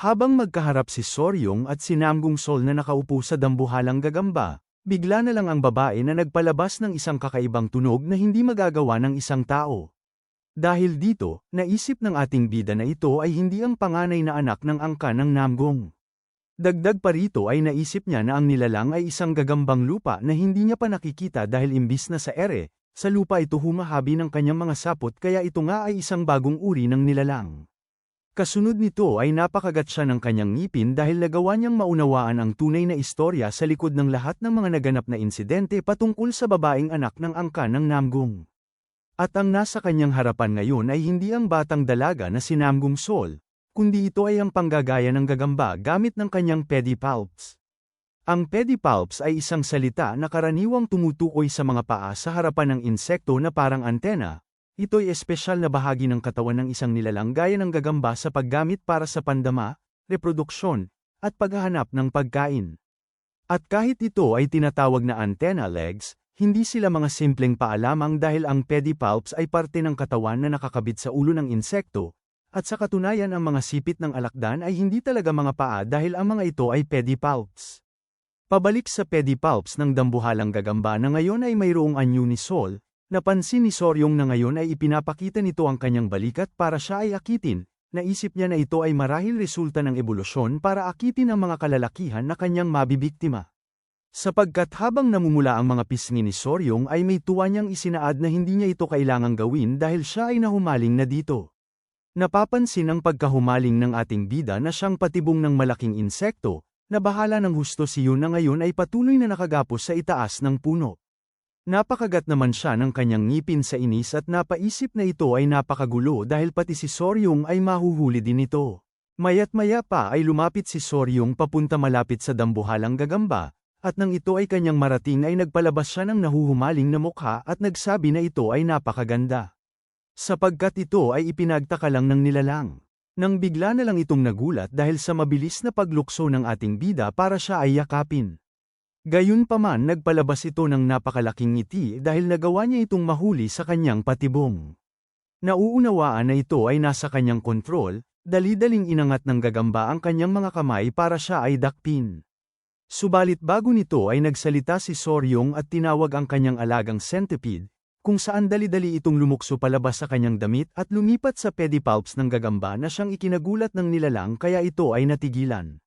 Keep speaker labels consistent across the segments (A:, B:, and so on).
A: Habang magkaharap si Soryong at si Namgung Sol na nakaupo sa dambuhalang gagamba, bigla na lang ang babae na nagpalabas ng isang kakaibang tunog na hindi magagawa ng isang tao. Dahil dito, naisip ng ating bida na ito ay hindi ang panganay na anak ng angka ng Namgong. Dagdag pa rito ay naisip niya na ang nilalang ay isang gagambang lupa na hindi niya pa nakikita dahil imbis na sa ere, sa lupa ito humahabi ng kanyang mga sapot kaya ito nga ay isang bagong uri ng nilalang. Kasunod nito ay napakagat siya ng kanyang ngipin dahil nagawa niyang maunawaan ang tunay na istorya sa likod ng lahat ng mga naganap na insidente patungkol sa babaeng anak ng angka ng Namgung. At ang nasa kanyang harapan ngayon ay hindi ang batang dalaga na si Namgung Sol, kundi ito ay ang panggagaya ng gagamba gamit ng kanyang pedipalps. Ang pedipalps ay isang salita na karaniwang tumutukoy sa mga paa sa harapan ng insekto na parang antena. Ito'y espesyal na bahagi ng katawan ng isang nilalang gaya ng gagamba sa paggamit para sa pandama, reproduksyon, at paghahanap ng pagkain. At kahit ito ay tinatawag na antenna legs, hindi sila mga simpleng paa lamang dahil ang pedipalps ay parte ng katawan na nakakabit sa ulo ng insekto, at sa katunayan ang mga sipit ng alakdan ay hindi talaga mga paa dahil ang mga ito ay pedipalps. Pabalik sa pedipalps ng dambuhalang gagamba na ngayon ay mayroong anyo ni Sol, napansin ni Soryong na ngayon ay ipinapakita nito ang kanyang balikat para siya ay akitin, naisip niya na ito ay marahil resulta ng ebolusyon para akitin ang mga kalalakihan na kanyang mabibiktima. Sapagkat habang namumula ang mga pisngi ni Soryong ay may tuwa niyang isinaad na hindi niya ito kailangang gawin dahil siya ay nahumaling na dito. Napapansin ang pagkahumaling ng ating bida na siyang patibong ng malaking insekto, na bahala ng husto si Yun na ngayon ay patuloy na nakagapos sa itaas ng puno. Napakagat naman siya ng kanyang ngipin sa inis at napaisip na ito ay napakagulo dahil pati si Soryong ay mahuhuli din ito. Mayat maya pa ay lumapit si Soryong papunta malapit sa dambuhalang gagamba, at nang ito ay kanyang marating ay nagpalabas siya ng nahuhumaling na mukha at nagsabi na ito ay napakaganda. Sapagkat ito ay ipinagtaka lang ng nilalang. Nang bigla na lang itong nagulat dahil sa mabilis na paglukso ng ating bida para siya ay yakapin. Gayunpaman nagpalabas ito ng napakalaking ngiti dahil nagawa niya itong mahuli sa kanyang patibong. Nauunawaan na ito ay nasa kanyang kontrol, dali-daling inangat ng gagamba ang kanyang mga kamay para siya ay dakpin. Subalit bago nito ay nagsalita si Soryong at tinawag ang kanyang alagang centipede, kung saan dali-dali itong lumukso palabas sa kanyang damit at lumipat sa pedipalps ng gagamba na siyang ikinagulat ng nilalang kaya ito ay natigilan.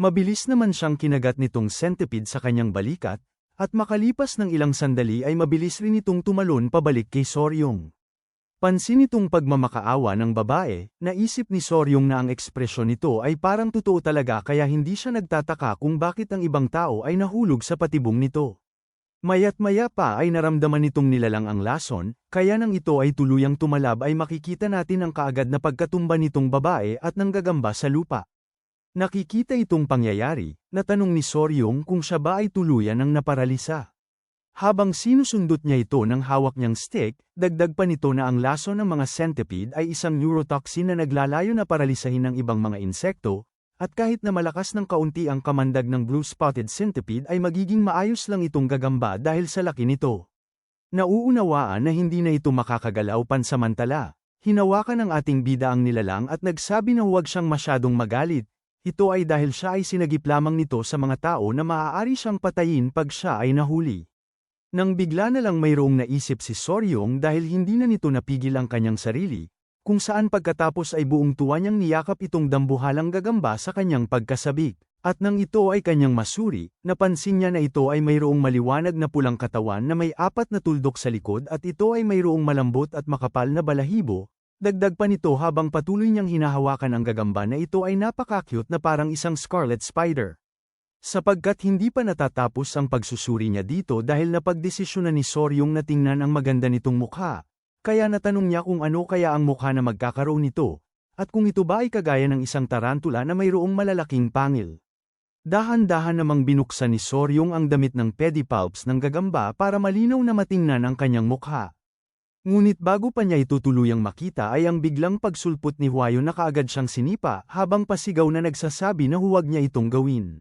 A: Mabilis naman siyang kinagat nitong centipede sa kanyang balikat, at makalipas ng ilang sandali ay mabilis rin itong tumalon pabalik kay Soryong. Pansin itong pagmamakaawa ng babae, naisip ni Soryong na ang ekspresyon nito ay parang totoo talaga kaya hindi siya nagtataka kung bakit ang ibang tao ay nahulog sa patibong nito. Mayat maya pa ay naramdaman nitong nilalang ang lason, kaya nang ito ay tuluyang tumalab ay makikita natin ang kaagad na pagkatumba nitong babae at nanggagamba sa lupa. Nakikita itong pangyayari, natanong ni Soryong kung siya ba ay tuluyan ng naparalisa. Habang sinusundot niya ito ng hawak niyang stick, dagdag pa nito na ang lason ng mga centipede ay isang neurotoxin na naglalayo na paralisahin ng ibang mga insekto, at kahit na malakas ng kaunti ang kamandag ng blue-spotted centipede ay magiging maayos lang itong gagamba dahil sa laki nito. Nauunawaan na hindi na ito makakagalaw pansamantala. Hinawakan ng ating bida ang nilalang at nagsabi na huwag siyang masyadong magalit. Ito ay dahil siya ay sinagip lamang nito sa mga tao na maaari siyang patayin pag siya ay nahuli. Nang bigla na lang mayroong naisip si Soryong dahil hindi na nito napigil ang kanyang sarili, kung saan pagkatapos ay buong tuwa niyang niyakap itong dambuhalang gagamba sa kanyang pagkasabik. At nang ito ay kanyang masuri, napansin niya na ito ay mayroong maliwanag na pulang katawan na may apat na tuldok sa likod at ito ay mayroong malambot at makapal na balahibo, dagdag pa nito habang patuloy niyang hinahawakan ang gagamba na ito ay napakakyut na parang isang scarlet spider. Sapagkat hindi pa natatapos ang pagsusuri niya dito dahil napagdesisyonan ni Soryong na tingnan ang maganda nitong mukha, kaya natanong niya kung ano kaya ang mukha na magkakaroon nito, at kung ito ba ay kagaya ng isang tarantula na mayroong malalaking pangil. Dahan-dahan namang binuksan ni Soryong ang damit ng pedipalps ng gagamba para malinaw na matingnan ang kanyang mukha. Ngunit bago pa niya itutuluyang makita ay ang biglang pagsulpot ni Huayo na kaagad siyang sinipa habang pasigaw na nagsasabi na huwag niya itong gawin.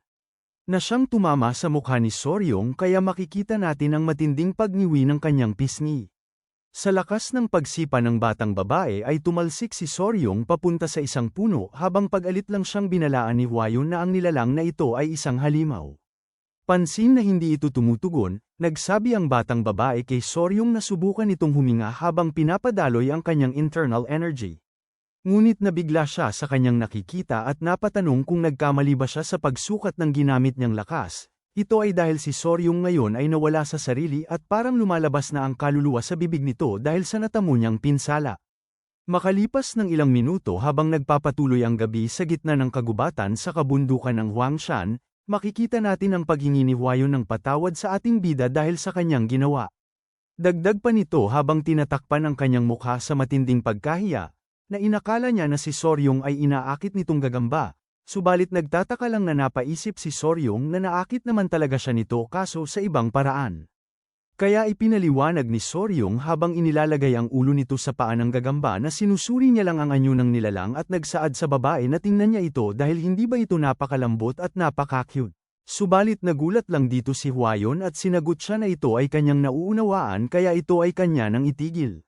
A: Na siyang tumama sa mukha ni Soryong kaya makikita natin ang matinding pagniwi ng kanyang pisngi. Sa lakas ng pagsipa ng batang babae ay tumalsik si Soryong papunta sa isang puno habang pag-alit lang siyang binalaan ni Hwayon na ang nilalang na ito ay isang halimaw. Pansin na hindi ito tumutugon, nagsabi ang batang babae kay Soryong na subukan itong huminga habang pinapadaloy ang kanyang internal energy. Ngunit nabigla siya sa kanyang nakikita at napatanong kung nagkamali ba siya sa pagsukat ng ginamit niyang lakas. Ito ay dahil si Soryong ngayon ay nawala sa sarili at parang lumalabas na ang kaluluwa sa bibig nito dahil sa natamo niyang pinsala. Makalipas ng ilang minuto habang nagpapatuloy ang gabi sa gitna ng kagubatan sa kabundukan ng Huangshan, makikita natin ang paghingi ni Huayon ng patawad sa ating bida dahil sa kanyang ginawa. Dagdag pa nito habang tinatakpan ang kanyang mukha sa matinding pagkahiya, na inakala niya na si Soryong ay inaakit nitong gagamba, subalit nagtataka lang na napaisip si Soryong na naakit naman talaga siya nito kaso sa ibang paraan. Kaya ipinaliwanag ni Soryong habang inilalagay ang ulo nito sa paa ng gagamba na sinusuri niya lang ang anyo ng nilalang at nagsaad sa babae na tingnan niya ito dahil hindi ba ito napakalambot at napaka-cute. Subalit nagulat lang dito si Huayon at sinagot siya na ito ay kanyang nauunawaan kaya ito ay kanya nang itigil.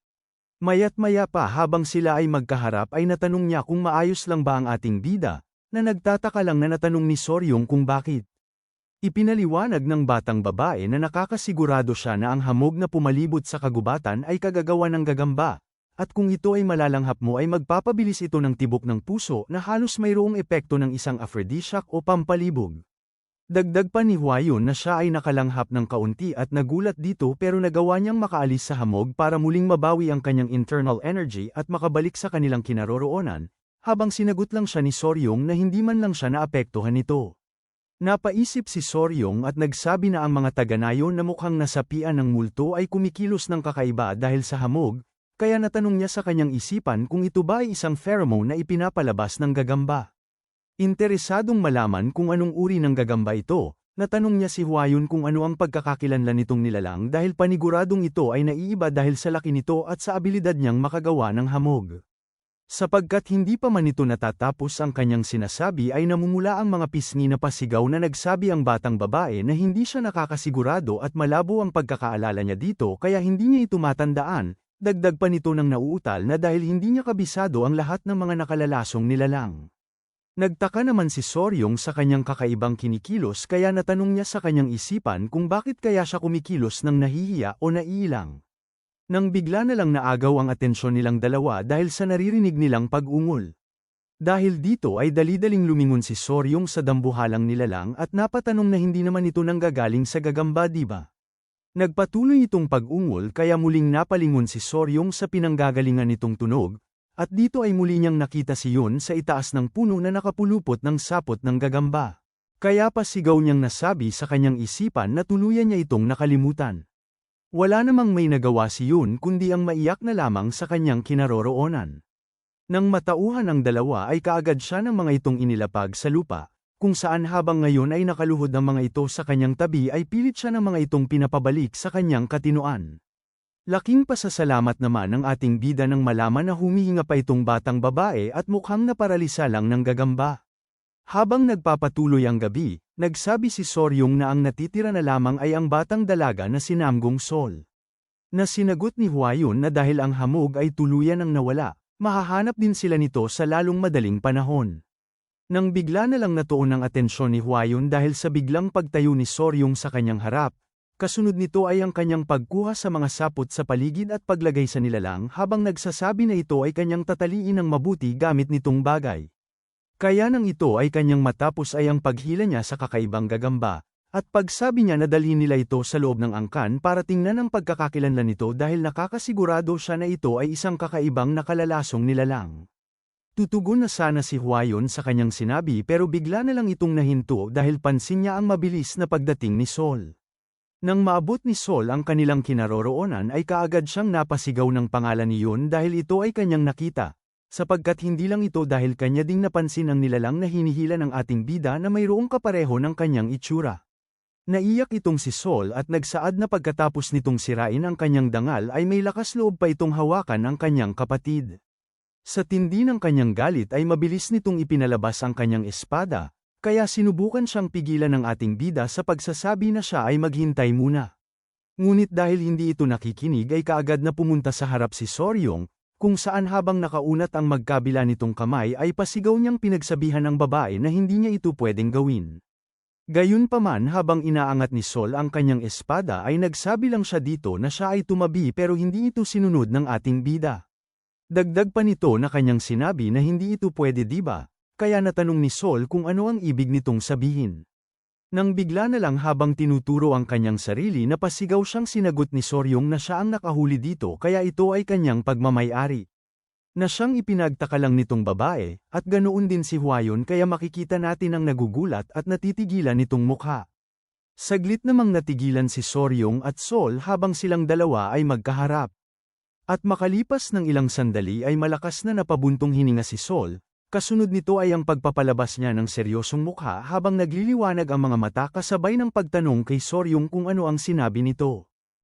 A: Mayat maya pa habang sila ay magkaharap ay natanong niya kung maayos lang ba ang ating bida, na nagtataka lang na natanong ni Soryong kung bakit. Ipinaliwanag ng batang babae na nakakasigurado siya na ang hamog na pumalibot sa kagubatan ay kagagawa ng gagamba, at kung ito ay malalanghap mo ay magpapabilis ito ng tibok ng puso na halos mayroong epekto ng isang aphrodisiac o pampalibog. Dagdag pa ni Huayon na siya ay nakalanghap ng kaunti at nagulat dito pero nagawa niyang makaalis sa hamog para muling mabawi ang kanyang internal energy at makabalik sa kanilang kinaroroonan, habang sinagot lang siya ni Soryong na hindi man lang siya naapektuhan nito. Napaisip si Soryong at nagsabi na ang mga taga-nayon na mukhang nasapian ng multo ay kumikilos ng kakaiba dahil sa hamog, kaya natanong niya sa kanyang isipan kung ito ba ay isang pheromone na ipinapalabas ng gagamba. Interesadong malaman kung anong uri ng gagamba ito, natanong niya si Huayun kung ano ang pagkakakilanlan nitong nilalang dahil paniguradong ito ay naiiba dahil sa laki nito at sa abilidad niyang makagawa ng hamog. Sapagkat hindi pa man ito natatapos ang kanyang sinasabi ay namumula ang mga pisngi na pasigaw na nagsabi ang batang babae na hindi siya nakakasigurado at malabo ang pagkakaalala niya dito kaya hindi niya ito matandaan, dagdag pa nito ng nauutal na dahil hindi niya kabisado ang lahat ng mga nakalalasong nilalang. Nagtaka naman si Soryong sa kanyang kakaibang kinikilos kaya natanong niya sa kanyang isipan kung bakit kaya siya kumikilos ng nahihiya o naiilang. Nang bigla na lang naagaw ang atensyon nilang dalawa dahil sa naririnig nilang pag-ungol. Dahil dito ay dalidaling lumingon si Soryong sa dambuhalang nilalang at napatanong na hindi naman ito nanggagaling sa gagamba diba. Nagpatuloy itong pag-ungol kaya muling napalingon si Soryong sa pinanggagalingan nitong tunog, at dito ay muli niyang nakita si Yun sa itaas ng puno na nakapulupot ng sapot ng gagamba. Kaya pa sigaw niyang nasabi sa kanyang isipan na tuluyan niya itong nakalimutan. Wala namang may nagawa si Yun kundi ang maiyak na lamang sa kanyang kinaroroonan. Nang matauhan ang dalawa ay kaagad siya ng mga itong inilapag sa lupa, kung saan habang ngayon ay nakaluhod ang mga ito sa kanyang tabi ay pilit siya ng mga itong pinapabalik sa kanyang katinuan. Laking pasasalamat naman ng ating bida nang malaman na humihinga pa itong batang babae at mukhang naparalisa lang ng gagamba. Habang nagpapatuloy ang gabi, nagsabi si Soryong na ang natitira na lamang ay ang batang dalaga na si Namgong Sol. Na sinagot ni Huayun na dahil ang hamog ay tuluyan ang nawala, mahahanap din sila nito sa lalong madaling panahon. Nang bigla na lang natuon ang atensyon ni Huayun dahil sa biglang pagtayo ni Soryong sa kanyang harap, kasunod nito ay ang kanyang pagkuha sa mga sapot sa paligid at paglagay sa nilalang habang nagsasabi na ito ay kanyang tataliin ng mabuti gamit nitong bagay. Kaya nang ito ay kanyang matapos ay ang paghila niya sa kakaibang gagamba, at pagsabi niya na dalhin nila ito sa loob ng angkan para tingnan ang pagkakakilanlan nito dahil nakakasigurado siya na ito ay isang kakaibang nakalalasong nilalang. Tutugon na sana si Huayon sa kanyang sinabi pero bigla na lang itong nahinto dahil pansin niya ang mabilis na pagdating ni Sol. Nang maabot ni Sol ang kanilang kinaroroonan ay kaagad siyang napasigaw ng pangalan ni Yun dahil ito ay kanyang nakita, sapagkat hindi lang ito dahil kanya ding napansin ang nilalang na hinihila ng ating bida na mayroong kapareho ng kanyang itsura. Naiyak itong si Sol at nagsaad na pagkatapos nitong sirain ang kanyang dangal ay may lakas loob pa itong hawakan ang kanyang kapatid. Sa tindi ng kanyang galit ay mabilis nitong ipinalabas ang kanyang espada, kaya sinubukan siyang pigilan ng ating bida sa pagsasabi na siya ay maghintay muna. Ngunit dahil hindi ito nakikinig ay kaagad na pumunta sa harap si Soryong, kung saan habang nakaunat ang magkabila nitong kamay ay pasigaw niyang pinagsabihan ng babae na hindi niya ito pwedeng gawin. Gayunpaman habang inaangat ni Sol ang kanyang espada ay nagsabi lang siya dito na siya ay tumabi pero hindi ito sinunod ng ating bida. Dagdag pa nito na kanyang sinabi na hindi ito pwede diba, kaya natanong ni Sol kung ano ang ibig nitong sabihin. Nang bigla na lang habang tinuturo ang kanyang sarili na pasigaw siyang sinagot ni Soryong na siya ang nakahuli dito kaya ito ay kanyang pagmamayari. Na siyang ipinagtaka lang nitong babae, at ganoon din si Huayon kaya makikita natin ang nagugulat at natitigilan nitong mukha. Saglit namang natigilan si Soryong at Sol habang silang dalawa ay magkaharap. At makalipas ng ilang sandali ay malakas na napabuntong hininga si Sol, Kasunod nito ay ang pagpapalabas niya ng seryosong mukha habang nagliliwanag ang mga mata kasabay ng pagtanong kay Soryong kung ano ang sinabi nito.